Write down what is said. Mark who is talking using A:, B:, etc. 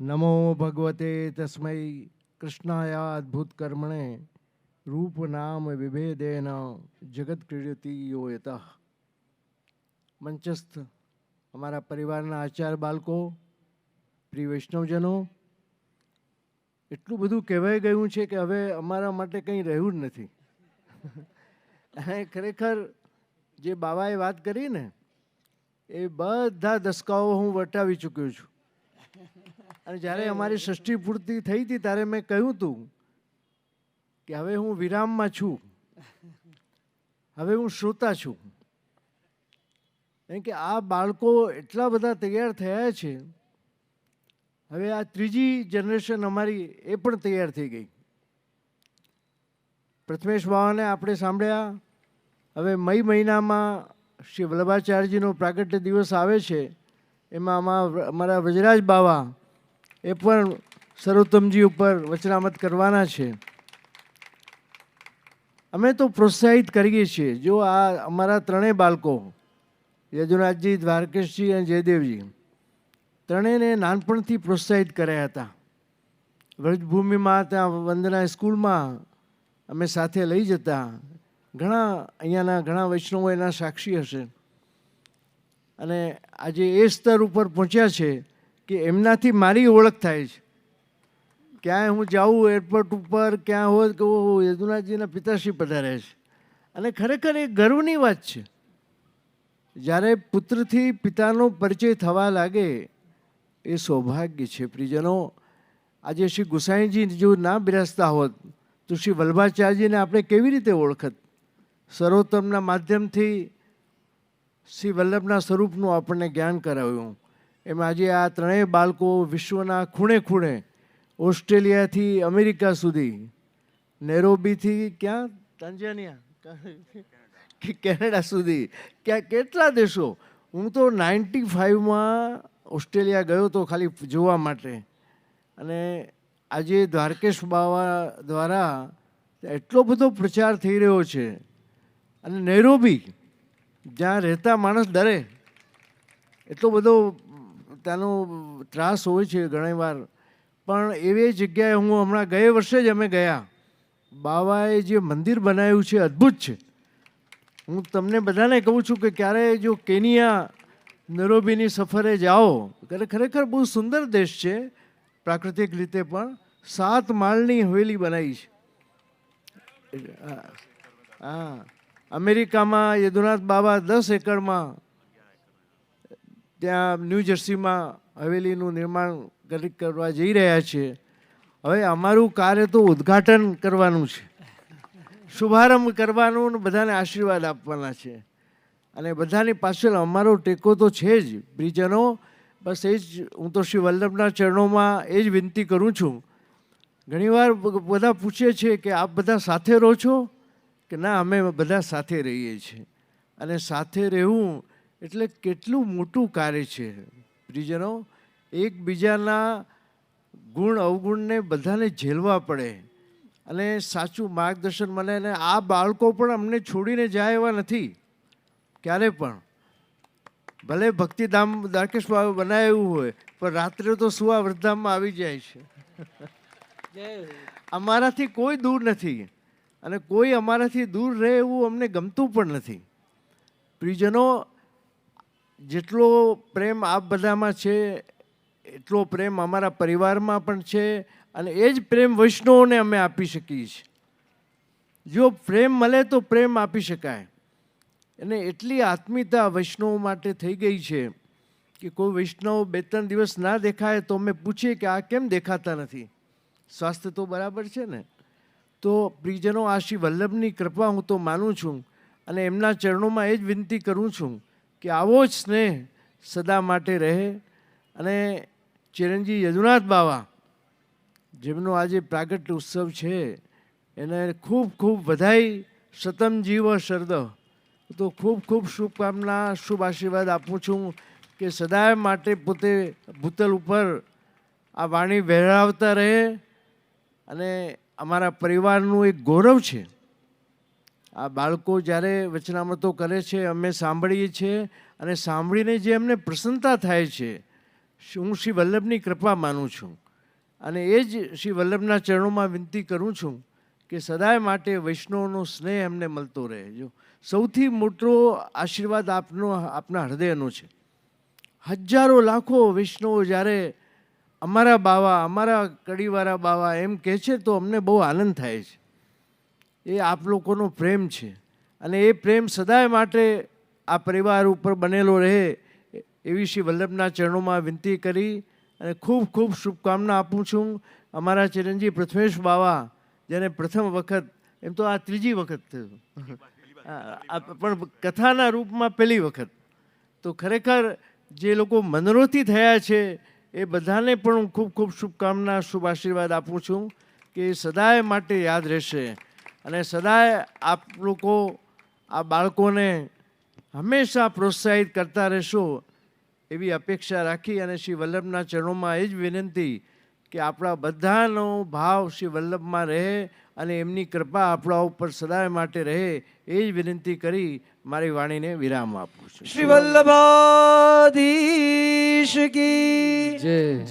A: નમો ભગવતે તસ્મૈ કૃષ્ણાય અદ્ભુત કર્મણે રૂપ નામ વિભેદેન જગત ક્રીડતી યો મંચસ્થ અમારા પરિવારના આચાર બાળકો પ્રિય વૈષ્ણવજનો એટલું બધું કહેવાઈ ગયું છે કે હવે અમારા માટે કંઈ રહ્યું જ નથી અને ખરેખર જે બાબાએ વાત કરી ને એ બધા દસકાઓ હું વટાવી ચૂક્યો છું અને જ્યારે અમારી ષષ્ઠી પૂર્તિ થઈ હતી ત્યારે મેં કહ્યું હતું કે હવે હું વિરામમાં છું. હવે હું શ્રોતા છું. કારણ કે આ બાળકો એટલા બધા તૈયાર થયા છે. હવે આ ત્રીજી જનરેશન અમારી એ પણ તૈયાર થઈ ગઈ. પ્રથમેશ બાવાને આપણે સાંભળ્યા. હવે મઈ મહિનામાં શ્રી વલ્લભાચાર્યજીનો પ્રાગટ્ય દિવસ આવે છે. એમાં અમારા વજરાજ બાવા એ પણ સર્વોત્તમજી ઉપર વચનામત કરવાના છે. અમે તો પ્રોત્સાહિત કરીએ છીએ. જો આ અમારા ત્રણેય બાળકો યદુરાજજી દ્વારકેશજી અને જયદેવજી, ત્રણેયને નાનપણથી પ્રોત્સાહિત કર્યા હતા. વ્રજભૂમિમાં ત્યાં વંદના સ્કૂલમાં અમે સાથે લઈ જતા. ઘણા, અહીંયાના ઘણા વૈષ્ણવો એના સાક્ષી હશે. અને આજે એ સ્તર ઉપર પહોંચ્યા છે કે એમનાથી મારી ઓળખ થાય છે. ક્યાંય હું જાઉં એરપોર્ટ ઉપર, ક્યાં હોય કે ઓ યદુનાથજીના પિતાશ્રી પધારે છે. અને ખરેખર એ ગર્વની વાત છે. જ્યારે પુત્રથી પિતાનો પરિચય થવા લાગે, એ સૌભાગ્ય છે. પ્રિજનો આજે શ્રી ગુસાઈજી જો ના બિરાજતા હોત, તો શ્રી વલ્લભાચાર્યજીને આપણે કેવી રીતે ઓળખત? સર્વોત્તમના માધ્યમથી શ્રી વલ્લભના સ્વરૂપનું આપણને જ્ઞાન કરાવ્યું. એમ આજે આ ત્રણેય બાળકો વિશ્વના ખૂણે ખૂણે ઓસ્ટ્રેલિયાથી અમેરિકા સુધી, નેરોબીથી ક્યાં? તાંજાનિયા. કેનેડા સુધી. ક્યાં કેટલા દેશો? હું તો નાઇન્ટી ફાઇવમાં ઓસ્ટ્રેલિયા ગયો તો ખાલી જોવા માટે. અને આજે દ્વારકેશ બાવા દ્વારા એટલો બધો પ્રચાર થઈ રહ્યો છે. અને નૈરોબી, જ્યાં રહેતા માણસ ડરે એટલો બધો ત્યાંનો ત્રાસ હોય છે ઘણીવાર પણ એવી જગ્યાએ હું હમણાં ગયા વર્ષે જ અમે ગયા. બાવાએ જે મંદિર બનાવ્યું છે, અદ્ભુત છે. હું તમને બધાને કહું છું કે ક્યારે જો કેનિયા નરોબીની સફરે જાઓ ત્યારે ખરેખર બહુ સુંદર દેશ છે, પ્રાકૃતિક રીતે પણ. સાત માળની હવેલી બનાવી છે. હા. અમેરિકામાં યદુનાથ બાબા દસ એકરમાં ત્યાં ન્યૂ જર્સીમાં હવેલીનું નિર્માણ કરી- કરવા જઈ રહ્યા છે. હવે અમારું કાર્ય તો ઉદ્ઘાટન કરવાનું છે. શુભારંભ કરવાનું અને બધાને આશીર્વાદ આપવાના છે. અને બધાની પાછળ અમારો ટેકો તો છે જ. બ્રિજનો, બસ એ જ હું તો શ્રી વલ્લભના ચરણોમાં એ જ વિનંતી કરું છું. ઘણીવાર બધા પૂછે છે કે આપ બધા સાથે રહો છો? કે ના, અમે બધા સાથે રહીએ છીએ. અને સાથે રહેવું એટલે કેટલું મોટું કાર્ય છે. પ્રિજનો એકબીજાના ગુણ, અવગુણને બધાને ઝેલવા પડે. અને સાચું માર્ગદર્શન મળે અને આ બાળકો પણ અમને છોડીને જાય એવા નથી. ક્યારે પણ. ભલે ભક્તિધામ દ્વારકેશ બનાવ્યું હોય, પણ રાત્રે તો સુવા વૃદ્ધામમાં આવી જાય છે. અમારાથી કોઈ દૂર નથી. અને કોઈ અમારાથી દૂર રહે એવું અમને ગમતું પણ નથી. પ્રિયજનો જેટલો પ્રેમ આપ બધામાં છે, એટલો પ્રેમ અમારા પરિવારમાં પણ છે અને એ જ પ્રેમ વૈષ્ણવોને અમે આપી શકીએ છીએ. જો પ્રેમ મળે તો પ્રેમ આપી શકાય. અને એટલી આત્મીયતા વૈષ્ણવો માટે થઈ ગઈ છે કે કોઈ વૈષ્ણવ બે ત્રણ દિવસ ના દેખાય તો અમે પૂછીએ કે આ કેમ દેખાતા નથી? સ્વાસ્થ્ય તો બરાબર છે ને? તો પ્રિયજનો, આ શ્રી વલ્લભની કૃપા હું તો માનું છું અને એમના ચરણોમાં એ જ વિનંતી કરું છું કે આવો જ સ્નેહ સદા માટે રહે. અને ચિરંજી યદુનાથ બાવા, જેમનો આજે પ્રાગટ્ય ઉત્સવ છે, એને ખૂબ ખૂબ વધાઈ સતમ જીવ શરદ. તો ખૂબ ખૂબ શુભકામના, શુભ આશીર્વાદ આપું છું કે સદાય માટે પોતે ભૂતલ ઉપર આ વાણી વહેરાવતા રહે અને અમારા પરિવારનું એક ગૌરવ છે. આ બાળકો જ્યારે વચનામતો કરે છે, અમે સાંભળીએ છીએ અને સાંભળીને જે અમને પ્રસન્નતા થાય છે, હું શ્રી વલ્લભની કૃપા માનું છું. અને એ જ શ્રી વલ્લભના ચરણોમાં વિનંતી કરું છું કે સદાય માટે વૈષ્ણવનો સ્નેહ એમને મળતો રહે. જો સૌથી મોટો આશીર્વાદ આપનો, આપના હૃદયનો છે. હજારો લાખો વૈષ્ણવો જ્યારે અમારા બાવા, અમારા કડીવાળા બાવા એમ કહે છે, તો અમને બહુ આનંદ થાય છે. એ આપ લોકોનો પ્રેમ છે. અને એ પ્રેમ સદાય માટે આ પરિવાર ઉપર બનેલો રહે એવી શ્રી વલ્લભના ચરણોમાં વિનંતી કરી અને ખૂબ ખૂબ શુભકામના આપું છું. અમારા ચિરંજી પ્રથમેશ બાવા જેને પ્રથમ વખત એમ તો આ ત્રીજી વખત થયું. પણ કથાના રૂપમાં પહેલી વખત. તો ખરેખર જે લોકો મનરોથી થયા છે એ બધાને પણ હું ખૂબ ખૂબ શુભકામના શુભ આશીર્વાદ આપું છું કે સદાય માટે યાદ રહેશે. અને સદાય આપ લોકો આ બાળકોને હંમેશા પ્રોત્સાહિત કરતા રહેશો એવી અપેક્ષા રાખી અને શ્રી વલ્લભના ચરણોમાં એ જ વિનંતી કે આપણા બધાનો ભાવ શ્રી વલ્લભમાં રહે અને એમની કૃપા આપણા ઉપર સદાય માટે રહે એ જ વિનંતી કરી મારી વાણીને વિરામ આપું છું.
B: શ્રી વલ્લભાધીશ કી
C: જય.